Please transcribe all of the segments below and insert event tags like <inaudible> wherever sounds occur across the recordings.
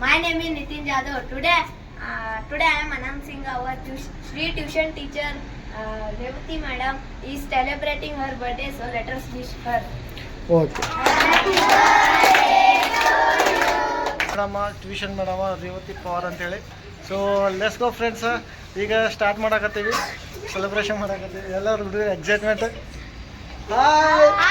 My name is Nitin Jadhav. Today, uh, today I am announcing our tu- Sri tuition teacher, uh, Revati madam, is celebrating her birthday. So let us wish her. Okay. Madam tuition madam Revathi Pawar ಅಂತೇಳಿ so let's go friends ಈಗ start ಮಾಡಾಕತ್ತೀವಿ celebration ಮಾಡಾಕತ್ತೀವಿ ಎಲ್ಲರೂ ಹುಡುಗರು excitement hi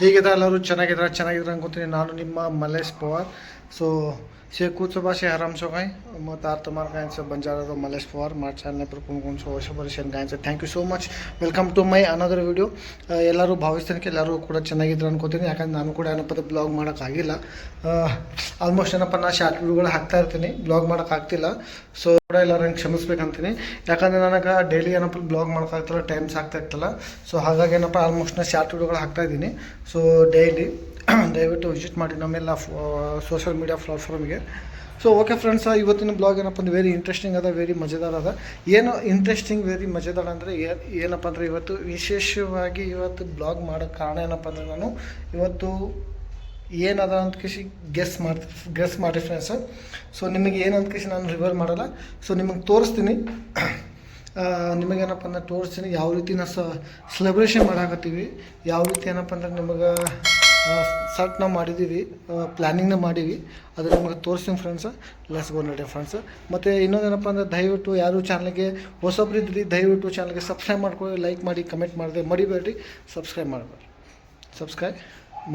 ಹೇಗಿದೆ ಎಲ್ಲರೂ? ಚೆನ್ನಾಗಿದ್ದಾರೆ? ಚೆನ್ನಾಗಿದ್ದಾರೆ ಅನ್ಕೋತೀನಿ ನಾನು ನಿಮ್ಮ Mallesh Pawar. So Shekutsubasi Haram Shokai, Matartamar Kainsa Banjara Males for March and Nepurkun Operation Kainsa. Thank you so much welcome to my another video ಎಲ್ಲರೂ ಭಾವಿಸ್ತಾನೆ ಎಲ್ಲರೂ ಕೂಡ ಚೆನ್ನಾಗಿದ್ರು ಅನ್ಕೋತೀನಿ ಯಾಕಂದ್ರೆ ನಾನು ಕೂಡ ಏನಪ್ಪದ ಬ್ಲಾಗ್ ಮಾಡೋಕ್ಕಾಗಿಲ್ಲ ಆಲ್ಮೋಸ್ಟ್ ಏನಪ್ಪ ನಾ ಶಾರ್ಟ್ ವಿಡಿಯೋಗಳು ಹಾಕ್ತಾ ಇರ್ತೀನಿ ಬ್ಲಾಗ್ ಮಾಡೋಕ್ಕಾಗ್ತಿಲ್ಲ ಸೊ ಕೂಡ ಎಲ್ಲರೂ ನಂಗೆ ಕ್ಷಮಿಸ್ಬೇಕಂತೀನಿ ಯಾಕಂದ್ರೆ ನನಗೆ ಡೈಲಿ ಏನಪ್ಪ ಬ್ಲಾಗ್ ಮಾಡೋಕ್ಕಾಗ್ತಿಲ್ಲ ಟೈಮ್ಸ್ ಆಗ್ತಾ ಇರ್ತಲ್ಲ ಸೊ ಹಾಗಾಗಿ ಏನಪ್ಪ ಆಲ್ಮೋಸ್ಟ್ ನಾ ಶಾರ್ಟ್ ವಿಡಿಯೋಗಳು ಹಾಕ್ತಾ ಇದ್ದೀನಿ ಸೊ ಡೈಲಿ ದಯವಿಟ್ಟು ವಿಸಿಟ್ ಮಾಡಿ ನಮ್ಮೆಲ್ಲ ಸೋಷಿಯಲ್ ಮೀಡಿಯಾ ಪ್ಲಾಟ್ಫಾರ್ಮ್ಗೆ ಸೊ ಓಕೆ ಫ್ರೆಂಡ್ಸ್ ಇವತ್ತಿನ ಬ್ಲಾಗ್ ಏನಪ್ಪ ಅಂದ್ರೆ ವೆರಿ ಇಂಟ್ರೆಸ್ಟಿಂಗ್ ಅದ ವೆರಿ ಮಜೆದಾರ ಅದ. ಏನು ಇಂಟ್ರೆಸ್ಟಿಂಗ್ ವೆರಿ ಮಜೆದಾರ ಅಂದರೆ ಏನಪ್ಪ ಅಂದರೆ ಇವತ್ತು ವಿಶೇಷವಾಗಿ ಇವತ್ತು ಬ್ಲಾಗ್ ಮಾಡೋ ಕಾರಣ ಏನಪ್ಪ ಅಂದರೆ ನಾನು ಇವತ್ತು ಏನದ ಅಂತ ಕಿಸಿ ಗೆಸ್ ಮಾಡಿ ಗೆಸ್ ಮಾಡಿ ಫ್ರೆಂಡ್ಸ್ ಸೊ ನಿಮಗೆ ಏನಂತ ಕಿಸಿ ನಾನು ರಿವರ್ ಮಾಡಲ್ಲ. ಸೊ ನಿಮಗೆ ತೋರಿಸ್ತೀನಿ. ನಿಮಗೇನಪ್ಪ ಅಂದ್ರೆ ತೋರಿಸ್ತೀನಿ ಯಾವ ರೀತಿ ನಾವು ಸೆಲೆಬ್ರೇಷನ್ ಮಾಡಾಕತ್ತೀವಿ. ಯಾವ ರೀತಿ ಏನಪ್ಪ ಅಂದ್ರೆ ನಿಮಗೆ ಸರ್ಟ್ ನಾವು ಮಾಡಿದ್ದೀವಿ ಪ್ಲ್ಯಾನಿಂಗ್ನ ಮಾಡೀವಿ. ಅದು ನಿಮಗೆ ತೋರಿಸ್ತೀನಿ ಫ್ರೆಂಡ್ಸ್ ಲೆಸ್ ಗೋ ನಡೆ ಫ್ರೆಂಡ್ಸ್ ಮತ್ತು ಇನ್ನೊಂದೇನಪ್ಪ ಅಂದರೆ ದಯವಿಟ್ಟು ಯಾರು ಚಾನಲ್ಗೆ ಹೊಸೊಬ್ರು ಇದ್ರಿ ದಯವಿಟ್ಟು ಚಾನಲ್ಗೆ ಸಬ್ಸ್ಕ್ರೈಬ್ ಮಾಡ್ಕೊಳ್ಳಿ ಲೈಕ್ ಮಾಡಿ ಕಮೆಂಟ್ ಮಾಡಿದೆ ಮಡಿಬೇಡ್ರಿ ಸಬ್ಸ್ಕ್ರೈಬ್ ಮಾಡಬೇಡ್ರಿ. ಸಬ್ಸ್ಕ್ರೈಬ್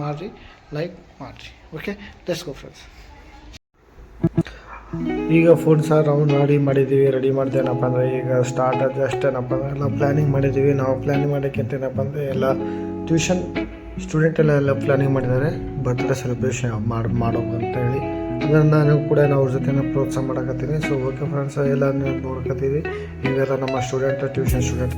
ಮಾಡಿರಿ ಲೈಕ್ ಮಾಡಿರಿ. ಓಕೆ ಲೆಸ್ ಗೋ ಫ್ರೆಂಡ್ಸ್ ಈಗ ಫುಡ್ ಸಹ ರೌಂಡ್ ರೆಡಿ ಮಾಡಿದ್ದೀವಿ ರೆಡಿ ಮಾಡಿದೆ ಏನಪ್ಪ ಅಂದರೆ ಈಗ ಸ್ಟಾರ್ಟ್ ಆದ ಅಷ್ಟೇನಪ್ಪ ಅಂದರೆ ಎಲ್ಲ ಪ್ಲ್ಯಾನಿಂಗ್ ಮಾಡಿದ್ದೀವಿ. ನಾವು ಪ್ಲ್ಯಾನಿಂಗ್ ಮಾಡೋಕ್ಕಿಂತ ಏನಪ್ಪ ಅಂದರೆ ಎಲ್ಲ ಟ್ಯೂಷನ್ ಸ್ಟೂಡೆಂಟ್ ಎಲ್ಲ ಎಲ್ಲ ಪ್ಲ್ಯಾನಿಂಗ್ ಮಾಡಿದ್ದಾರೆ. ಬರ್ತ್ಡೇ ಸೆಲೆಬ್ರೇಷನ್ ಮಾಡಿ ಮಾಡೋಕೆ ಅಂತ ಹೇಳಿ ಅದನ್ನು ನಾನು ಕೂಡ ನಾವು ಅವ್ರ ಜೊತೆ ಪ್ರೋತ್ಸಾಹ ಮಾಡಕತ್ತೀನಿ. ಸೊ ಓಕೆ ಫ್ರೆಂಡ್ಸ್ ಎಲ್ಲ ನೋಡ್ಕೊತೀವಿ ಈಗೆಲ್ಲ ನಮ್ಮ ಸ್ಟೂಡೆಂಟ್ ಟ್ಯೂಷನ್ ಸ್ಟೂಡೆಂಟ್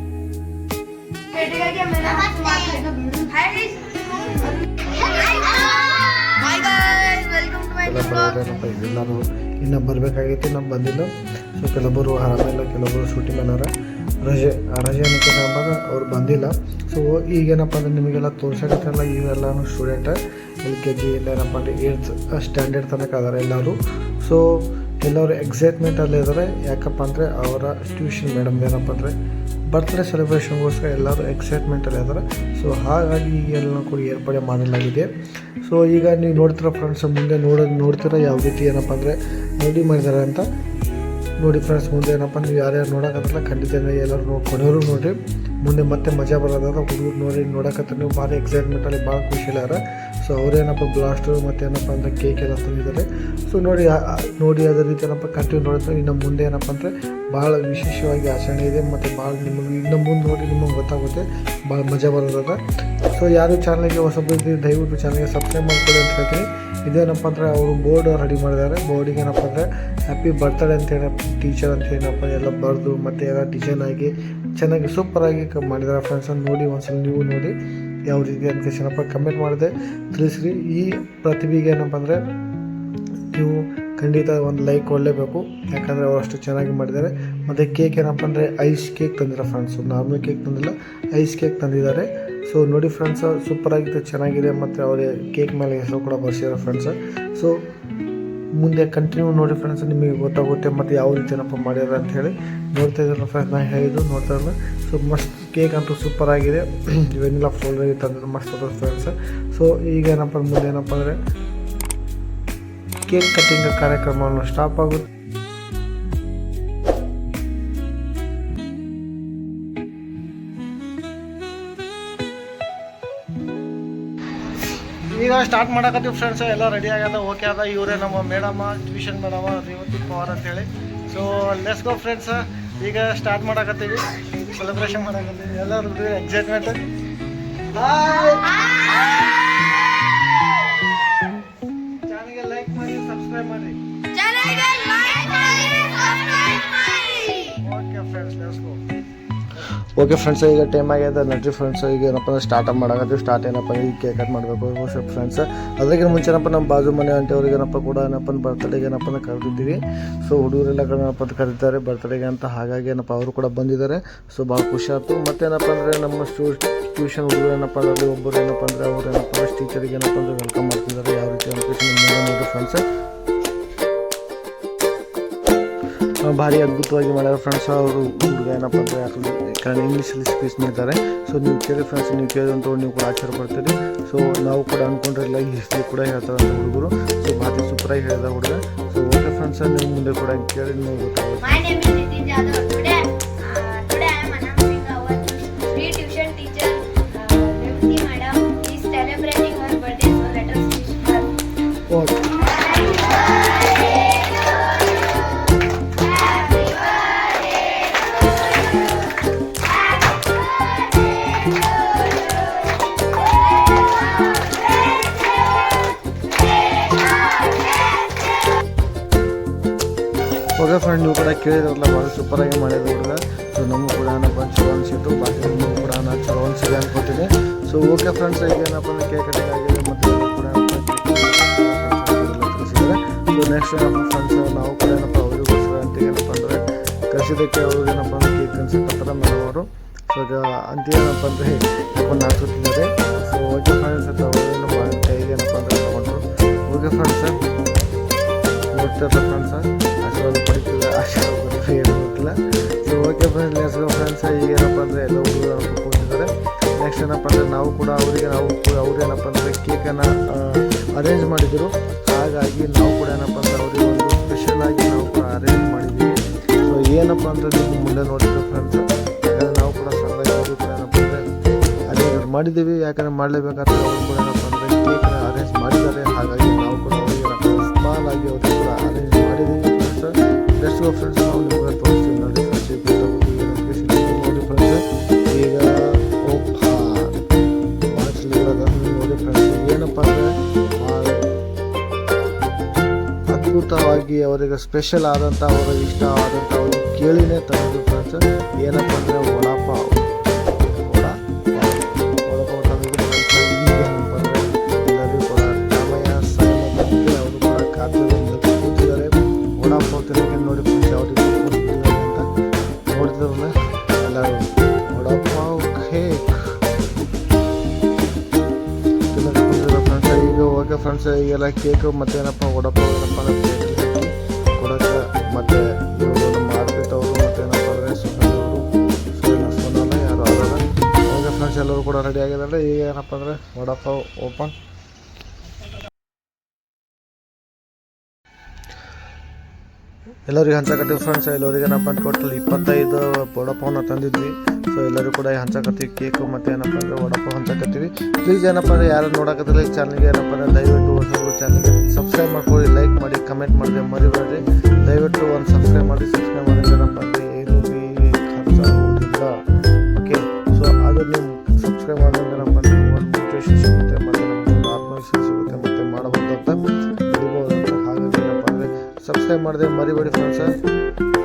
ಎಲ್ಲರೂ ಇನ್ನೂ ಬರಬೇಕಾಗಿತ್ತು ನಮ್ಮ ಬಂದಿಲ್ಲ. ಸೊ ಕೆಲವರು ಆರಾಮಿಲ್ಲ ಕೆಲವರು ಶೂಟಿಂಗ್ ಮೇಲಾರ ರಜೆ ರಜೆ ಅನ್ನಕ್ಕೆ ನಂಬಾಗ ಅವ್ರು ಬಂದಿಲ್ಲ. ಸೊ ಈಗೇನಪ್ಪ ಅಂದ್ರೆ ನಿಮಗೆಲ್ಲ ತೋರ್ಸಕತ್ತಲ್ಲ ಇವೆಲ್ಲಾನು ಸ್ಟೂಡೆಂಟ್ ಎಲ್ ಕೆ ಜಿ ಇಲ್ಲ ಏನಪ್ಪ ಅಂದರೆ ಏಯ್ತ್ ಸ್ಟ್ಯಾಂಡರ್ಡ್ ತನಕ ಅದಾರೆ ಎಲ್ಲರೂ. ಸೊ ಎಲ್ಲರೂ ಎಕ್ಸೈಟ್ಮೆಂಟಲ್ಲೇ ಇದ್ದಾರೆ ಯಾಕಪ್ಪ ಅಂದರೆ ಅವರ ಟ್ಯೂಷನ್ ಮೇಡಮ್ ಏನಪ್ಪ ಅಂದರೆ ಬರ್ತ್ಡೇ ಸೆಲೆಬ್ರೇಷನ್ಗೋಸ್ಕರ ಎಲ್ಲರೂ ಎಕ್ಸೈಟ್ಮೆಂಟಲ್ಲಿ ಇದ್ದಾರೆ ಸೊ ಹಾಗಾಗಿ ಈಗೆಲ್ಲ ಕೂಡ ಏರ್ಪಡೆ ಮಾಡಲಾಗಿದೆ. ಸೊ ಈಗ ನೀವು ನೋಡ್ತಿರೋ ಫ್ರೆಂಡ್ಸ್ ಮುಂದೆ ನೋಡೋದು ನೋಡ್ತೀರ ಯಾವ ರೀತಿ ಏನಪ್ಪ ಅಂದರೆ ರೆಡಿ ಮಾಡಿದ್ದಾರೆ ಅಂತ? ನೋಡಿ ಫ್ರೆಂಡ್ಸ್ ಮುಂದೆ ಏನಪ್ಪ, ನೀವು ಯಾರ್ಯಾರು ನೋಡೋಕತ್ತಲ್ಲ ಖಂಡಿತ ಎಲ್ಲರೂ ನೋಡಿ, ಕೊನೆಯವರು ನೋಡಿರಿ. ಮುಂದೆ ಮತ್ತೆ ಮಜಾ ಬರೋದಾದ ಹುಡುಗರು ನೋಡಿ ನೋಡೋಕತ್ತ ನೀವು. ಭಾರಿ ಎಕ್ಸೈಟ್ಮೆಂಟಲ್ಲಿ ಭಾಳ ಖುಷಿಲಾರ ಸೊ ಅವರೇನಪ್ಪ ಬ್ಲಾಸ್ಟು ಮತ್ತು ಏನಪ್ಪ ಅಂದರೆ ಕೇಕ್ ಎಲ್ಲ ತಂದಿದ್ದಾರೆ. ಸೊ ನೋಡಿ ನೋಡಿ, ಅದೇ ರೀತಿ ಏನಪ್ಪ ಕಂಟಿನ್ಯೂ ನೋಡಿದ್ರೆ ಇನ್ನು ಮುಂದೆ ಏನಪ್ಪ ಅಂದರೆ ಭಾಳ ವಿಶೇಷವಾಗಿ ಆಚರಣೆ ಇದೆ ಮತ್ತು ಭಾಳ ನಿಮಗೆ ಇನ್ನು ಮುಂದೆ ನೋಡಿ ನಿಮಗೆ ಗೊತ್ತಾಗುತ್ತೆ. ಭಾಳ ಮಜಾ ಬರೋದ ಸೊ ಯಾರು ಚಾನಲ್ಗೆ ಹೊಸಬ್ರು ಇದ್ದೀರಿ ದಯವಿಟ್ಟು ಚಾನಲ್ಗೆ ಸಬ್ಸ್ಕ್ರೈಬ್ ಮಾಡ್ಕೊಳ್ಳಿ ಅಂತ ಹೇಳ್ತೀನಿ. ಇದೇನಪ್ಪ ಅಂದರೆ ಅವರು ಬೋರ್ಡ್ ರೆಡಿ ಮಾಡಿದ್ದಾರೆ. ಬೋರ್ಡಿಗೆ ಏನಪ್ಪ ಅಂದರೆ ಹ್ಯಾಪಿ ಬರ್ತ್ಡೇ ಅಂತ ಹೇಳಿ ಟೀಚರ್ ಅಂತ ಏನಪ್ಪ ಎಲ್ಲ ಬರೆದು ಮತ್ತು ಎಲ್ಲ ಡಿಸೈನ್ ಆಗಿ ಚೆನ್ನಾಗಿ ಸೂಪರಾಗಿ ಮಾಡಿದ್ದಾರೆ ಫ್ರೆಂಡ್ಸ್ ನೋಡಿ ಒಂದ್ಸಲ ನೀವು ನೋಡಿ ಯಾವ ರೀತಿ ಅಂತ ಏನಪ್ಪ ಕಮೆಂಟ್ ಮಾಡಿದೆ. ತಿಳಿಸ್ರಿ. ಈ ಪ್ರತಿಭೆಗೆ ಏನಪ್ಪ ಅಂದರೆ ನೀವು ಖಂಡಿತ ಒಂದು ಲೈಕ್ ಕೊಡಲೇಬೇಕು. ಯಾಕಂದರೆ ಅವರು ಅಷ್ಟು ಚೆನ್ನಾಗಿ ಮಾಡಿದ್ದಾರೆ. ಮತ್ತು ಕೇಕ್ ಏನಪ್ಪ ಅಂದರೆ ಐಸ್ ಕೇಕ್ ತಂದಿರ ಫ್ರೆಂಡ್ಸು ನಾರ್ಮಲ್ ಕೇಕ್ ತಂದಿಲ್ಲ ಐಸ್ ಕೇಕ್ ತಂದಿದ್ದಾರೆ. ಸೊ ನೋಡಿ ಫ್ರೆಂಡ್ಸ್ ಸೂಪರಾಗಿದೆ ಚೆನ್ನಾಗಿದೆ. ಮತ್ತು ಅವರ ಕೇಕ್ ಮೇಲೆ ಹೆಸರು ಕೂಡ ಬರ್ಸಿದ್ದಾರೆ ಫ್ರೆಂಡ್ಸ್ ಸೊ ಮುಂದೆ ಕಂಟಿನ್ಯೂ ನೋಡಿ ಫ್ರೆಂಡ್ಸ್ ನಿಮಗೆ ಗೊತ್ತಾಗುತ್ತೆ ಮತ್ತು ಯಾವ ರೀತಿ ಏನಪ್ಪ ಮಾಡ್ಯಾರ ಅಂತ ಹೇಳಿ. ನೋಡ್ತಾ ಇದ್ದಾರೆ ಫ್ರೆಂಡ್ಸ್ ನಾನು ಹೇಳಿದ್ದು ನೋಡ್ತಾ ಇಲ್ಲ ಸೊ ಮಸ್ತ್ ಕೇಕ್ ಅಂತೂ ಸೂಪರ್ ಆಗಿದೆ. <clears throat> ವೆನಿಲಾ ಫ್ಲೇವರ್ ತಂದಿದ್ದು ಮಸ್ತ್ ಅದ ಫ್ರೆಂಡ್ಸ್ ಸೊ ಈಗ ಏನಪ್ಪ ಮುಂದೆ ಏನಪ್ಪ ಅಂದರೆ ಕೇಕ್ ಕಟ್ಟಿಂಗ್ ಕಾರ್ಯಕ್ರಮವನ್ನು ಸ್ಟಾಪ್ ಆಗುತ್ತೆ ಈಗ ಸ್ಟಾರ್ಟ್ ಮಾಡಕತ್ತೀವಿ ಫ್ರೆಂಡ್ಸ್ ಎಲ್ಲ ರೆಡಿ ಆಗ್ಯದ ಓಕೆ ಅದ ಇವರೇ ನಮ್ಮ madam tuition madam Revathi Pawar ಅಂತೇಳಿ. ಸೊ ಲೆಸ್ ಗೋ ಫ್ರೆಂಡ್ಸ್ ಈಗ ಸ್ಟಾರ್ಟ್ ಮಾಡಕತ್ತೀವಿ. ಸೆಲೆಬ್ರೇಷನ್ ಮಾಡಕತ್ತೀವಿ. ಎಲ್ಲರೂ ಎಕ್ಸೈಟ್ಮೆಂಟ್ ಓಕೆ ಫ್ರೆಂಡ್ಸ್ ಈಗ ಟೈಮ್ ಆಗ್ಯದ ನಡ್ರಿ ಫ್ರೆಂಡ್ಸ್ ಈಗ ಏನಪ್ಪ ಅಂದ್ರೆ ಸ್ಟಾರ್ಟ್ ಮಾಡಾಕತ್ತೀವಿ ಸ್ಟಾರ್ಟ್ ಏನಪ್ಪ ಅಂದ್ರೆ ಈಗ ಕೇಕ್ ಕಟ್ ಮಾಡಬೇಕು ಫ್ರೆಂಡ್ಸ್ ಅದ್ರಾಗಿನ ಮುಂಚೆ ಏನಪ್ಪ ನಮ್ಮ ಬಾಜು ಮನೆ ಆಂಟಿ ಅವ್ರಿಗೆ ಏನಪ್ಪ ಕೂಡ ಏನಪ್ಪ ಅಂದ್ರೆ ಬರ್ತಡೇಗೆ ಏನಪ್ಪ ಅಂದ್ರೆ ಕರೆದಿದ್ದೀವಿ ಸೊ ಹುಡುಗರೆಲ್ಲ ಏನಪ್ಪ ಅಂತ ಕರೀತಾರೆ ಬರ್ತ್ಡೇಗೆ ಅಂತ ಹಾಗಾಗಿ ಏನಪ್ಪ ಅವರು ಕೂಡ ಬಂದಿದ್ದಾರೆ ಸೊ ಭಾಳ ಖುಷಿ ಆಯ್ತು ಮತ್ತೇನಪ್ಪ ಅಂದರೆ ನಮ್ಮ ಸ್ಟೂ ಟ್ಯೂಷನ್ ಹುಡುಗರು ಏನಪ್ಪ ಅದರಲ್ಲಿ ಒಬ್ಬರು ಏನಪ್ಪ ಅಂದರೆ ಅವ್ರು ಏನಪ್ಪ ಅಂದ್ರೆ ಟೀಚರಿಗೆ ಏನಪ್ಪ ಅಂದರೆ ವೆಲ್ಕಮ್ ಮಾಡ್ತಿದ್ದಾರೆ ಯಾವ ರೀತಿ ಅಂತ ಫ್ರೆಂಡ್ಸ್ ಭಾರಿ ಅದ್ಭುತವಾಗಿ ಮಾಡ್ಯಾರ ಫ್ರೆಂಡ್ಸ್ ಅವರು ಹುಡುಗ ಏನಪ್ಪ ಅಂದರೆ ಯಾಕಂದ್ರೆ ಇಂಗ್ಲೀಷಲ್ಲಿ ಮಾಡ್ತಾರೆ ಸೊ ನೀವು ಕೇಳಿ ಫ್ರೆಂಡ್ಸ್ ನೀವು ಕೇಳಿದಂಥ ನೀವು ಕೂಡ ಆಚಾರ ಪಡ್ತೀರಿ. ಸೊ ನಾವು ಕೂಡ ಅಂದ್ಕೊಂಡಿರಲಿಲ್ಲ ಈ ಹಿಸ್ಟ್ರಿ ಕೂಡ ಹೇಳ್ತಾರೆ ಅಂತ ಹುಡುಗರು. ಸೊ ಭಾರಿ ಸೂಪರಾಗಿ ಹೇಳಿದ ಹುಡುಗ. ಸೊ ಓಕೆ ಫ್ರೆಂಡ್ಸ್ ನೀವು ಮುಂದೆ ಕೂಡ ಕೇಳಿ ನೀವು ಗೊತ್ತಾಗುತ್ತೆ. ಓಕೆ ಫ್ರೆಂಡ್ ನೀವು ಕೂಡ ಕೇಳಿದ್ರಲ್ಲ ಭಾಳ ಸೂಪರಾಗಿ ಮಾಡಿದ್ರು ಹುಡುಗ ಸೊ ನಮಗೂ ಕೂಡ ಏನಪ್ಪ ಚಲೋ ಅನಿಸಿತ್ತು. ಬಾಕಿ ನಿಮಗೂ ಕೂಡ ನಾನು ಚಲೋ ಅನಿಸಿದೆ ಅನ್ಕೋತೀನಿ. ಸೊ ಓಕೆ ಫ್ರೆಂಡ್ಸ್ ಈಗ ಏನಪ್ಪ ಕೇಕ್ ಕಟಿಂಗ್ ಆಗಿದೆ ಮತ್ತು ಕೂಡ ತಿಳಿಸಿದ್ದಾರೆ ಸೊ ನೆಕ್ಸ್ಟ್ ಏನಪ್ಪ ಫ್ರೆಂಡ್ಸ್ ನಾವು ಕೂಡ ಏನಪ್ಪ ಅವರಿಗೋಸ್ಕರ ಅಂತ ಏನಪ್ಪ ಅಂದರೆ ಕಳಿಸಿದ್ದಕ್ಕೆ ಅವ್ರಿಗೆ ಏನಪ್ಪ ಅಂದರೆ ಕೇಕ್ ಅನ್ಸಕ್ಕತ್ತರ ಮೇಡಮ್ ಅವರು ಸೊ ಈಗ ಅಂತ ಏನಪ್ಪ ಅಂದರೆ ತಗೊಂಡು ಹಾಕುತ್ತಿದ್ದಾರೆ ಸೊ ಓಕೆ ಫ್ರೆಂಡ್ಸ್ ಅಂತ ಅವರು ಏನಪ್ಪ ಅಂತ ಏನಪ್ಪ ಅಂದರೆ ತಗೊಂಡ್ರು. Okay friends friends. ಆಶೀರ್ವಾದ ಒಂದು ಆಶೀರ್ವಾದ ಅಷ್ಟು ಏನು ಗೊತ್ತಿಲ್ಲ so okay friends let's go friends ಈಗ ಏನಪ್ಪ ಅಂದರೆ ಎಲ್ಲ ಹುಡುಗರು ಏನಪ್ಪ ಕೂತಿದ್ದಾರೆ ನೆಕ್ಸ್ಟ್ ಏನಪ್ಪ ಅಂದರೆ ನಾವು ಕೂಡ ಅವರಿಗೆ ನಾವು ಅವ್ರು ಏನಪ್ಪ ಅಂದರೆ ಕೇಕನ್ನು ಅರೇಂಜ್ ಮಾಡಿದರು. ಹಾಗಾಗಿ ನಾವು ಕೂಡ ಏನಪ್ಪ ಅಂದರೆ ಅವರಿಗೆ ಒಂದು ಸ್ಪೆಷಲ್ ಆಗಿ ನಾವು ಕೂಡ ಅರೇಂಜ್ ಮಾಡಿದ್ವಿ. ಸೊ ಏನಪ್ಪ ಅಂದರೆ ನೀವು ಮುಂದೆ ನೋಡಿದ್ರು ಫ್ರೆಂಡ್ಸ್ ಯಾಕಂದರೆ ನಾವು ಕೂಡ ಸಣ್ಣದಾಗಿ ಅವರು ಕೂಡ ಏನಪ್ಪ ಅಂದರೆ ಅರೇಂಜ್ ಮಾಡಿದ್ದೀವಿ. ಯಾಕಂದರೆ ಮಾಡಲೇಬೇಕಾದ್ರೆ ಅವರು ಕೂಡ ಅವರಿಗೆ ಸ್ಪೆಷಲ್ ಆದಂಥ ಅವರ, ಇಷ್ಟ ಆದಂಥ ಅವರು ಕೇಳಿನೇ ತಂದಿದ್ದು ಫ್ರೆಂಡ್ಸ್ ಏನಪ್ಪ ಅಂದರೆ ಒಳಪ ಏನಪ್ಪ ಅಂದರೆ ಎಲ್ಲರಿಗೂ ಕೂಡ ಸಮಯ ಸಮಯಕ್ಕೆ ಅವರು ಕೂಡ ಕಾತಿರೋದ್ರಿಂದ ಕೂತಿದ್ದಾರೆ. ತಿನ್ನೋಕೆ ನೋಡಿ ಫ್ರೆಂಡ್ಸ್ ಈಗ ಓಕೆ ಫ್ರೆಂಡ್ಸ್ ಈಗೆಲ್ಲ ಕೇಕು ಮತ್ತೇನಪ್ಪ ಒಡಪ್ಪ ಏನಪ್ಪ ಅಂದರೆ ಕೊಡೋಕ್ಕೆ ಮತ್ತು ಇವರು ನಮ್ಮ ಅವರು ಎಲ್ಲರೂ ಕೂಡ ರೆಡಿ ಆಗಿದ್ದಾರೆ. ಈಗ ಏನಪ್ಪ ಅಂದರೆ ವಡಾಪಾವ್ ಓಪನ್ ಎಲ್ಲರಿಗೆ ಹಂಚಕತ್ತೀವಿ ಫ್ರೆಂಡ್ಸ್ ಎಲ್ಲರಿಗೆ ಏನಪ್ಪ ಟೋಟಲ್ ಇಪ್ಪತ್ತೈದು ವಡಪಾವನ್ನ ತಂದಿದ್ವಿ. ಸೊ ಎಲ್ಲರೂ ಕೂಡ ಹಂಚಕತ್ತೀವಿ ಕೇಕು ಮತ್ತು ಏನಪ್ಪ ಅಂದರೆ ವಡಪಾವ್ ಹಂಚಕತ್ತೀವಿ. ಪ್ಲೀಸ್ ಏನಪ್ಪ ಅಂದರೆ ಯಾರು ನೋಡಕತ್ತಿಲ್ಲ ಚಾನಲ್ಗೆ ಏನಪ್ಪ ಅಂದರೆ ದಯವಿಟ್ಟು ಹೊಸಬ್ರು ಚಾನಲ್ಗೆ ಸಬ್ಸ್ಕ್ರೈಬ್ ಮಾಡ್ಕೊಳ್ಳಿ ಲೈಕ್ ಮಾಡಿ ಕಮೆಂಟ್ ಮಾಡಿದೆ ಮರಿಬೇಡ್ರಿ. ದಯವಿಟ್ಟು ಒಂದು ಸಬ್ಸ್ಕ್ರೈಬ್ ಮಾಡಿ ಸಬ್ಸ್ಕ್ರೈಬ್ ಮಾಡಿದ್ರೆ ಅಂದರೆ ಏನು ಭೀ ಖರ್ಚಾಗುವುದಿಲ್ಲ ಓಕೆ ಸೊ ಅದು ಸಬ್ಸ್ಕ್ರೈಬ್ ಮಾಡಿದ್ರೆ ಸಬ್ಸ್ಕ್ರೈಬ್ ಮಾಡಿದೆ ಮರಿಬೇಡಿ friends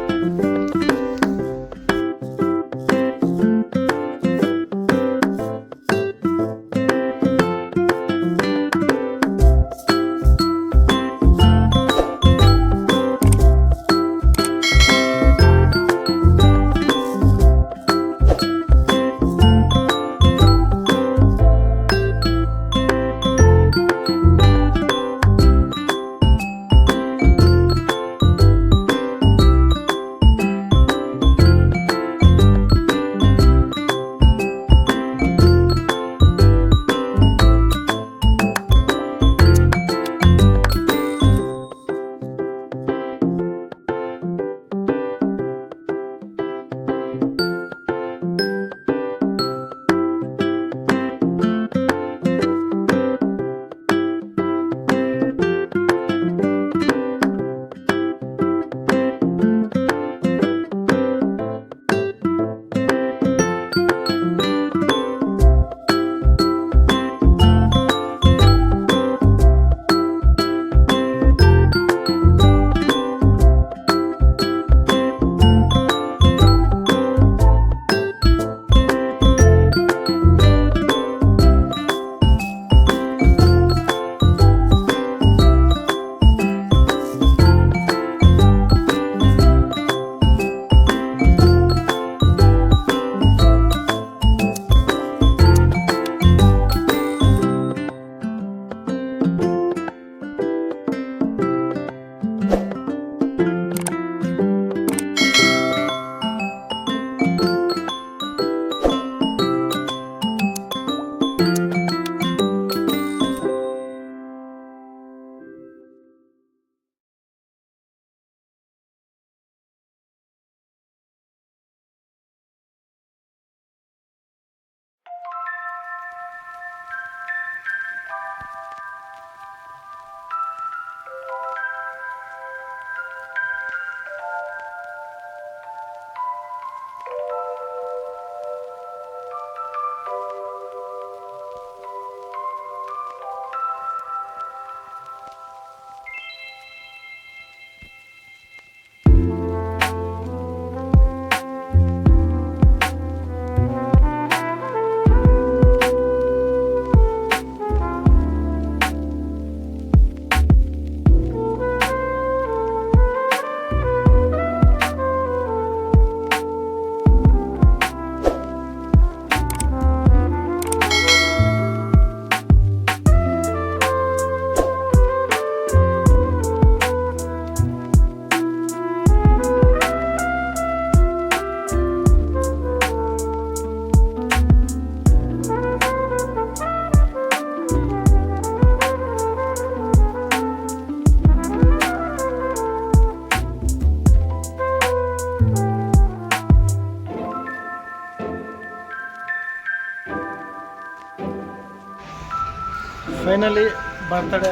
finally birthday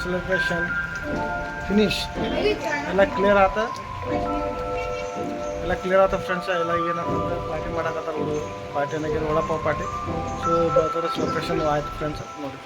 celebration finish ಎಲ್ಲ ಕ್ಲಿಯರ್ ಆತ? ಎಲ್ಲ ಕ್ಲಿಯರ್ ಆತ ಫ್ರೆಂಡ್ಸ್ ಎಲ್ಲ ಏನಂತಂದ್ರೆ ಪಾರ್ಟಿ ಮಾಡಕತ್ತಾರ ಹುಡುಗರು ಪಾರ್ಟಿ ಅನ್ನೋಕೆ ಒಳಪ್ಪ ಪಾರ್ಟಿ ಸೊ ಬರ್ತ್ಡೇ ಸೆಲೆಬ್ರೇಷನ್ ಆಯ್ತು ಫ್ರೆಂಡ್ಸ್ ನೋಡಿ.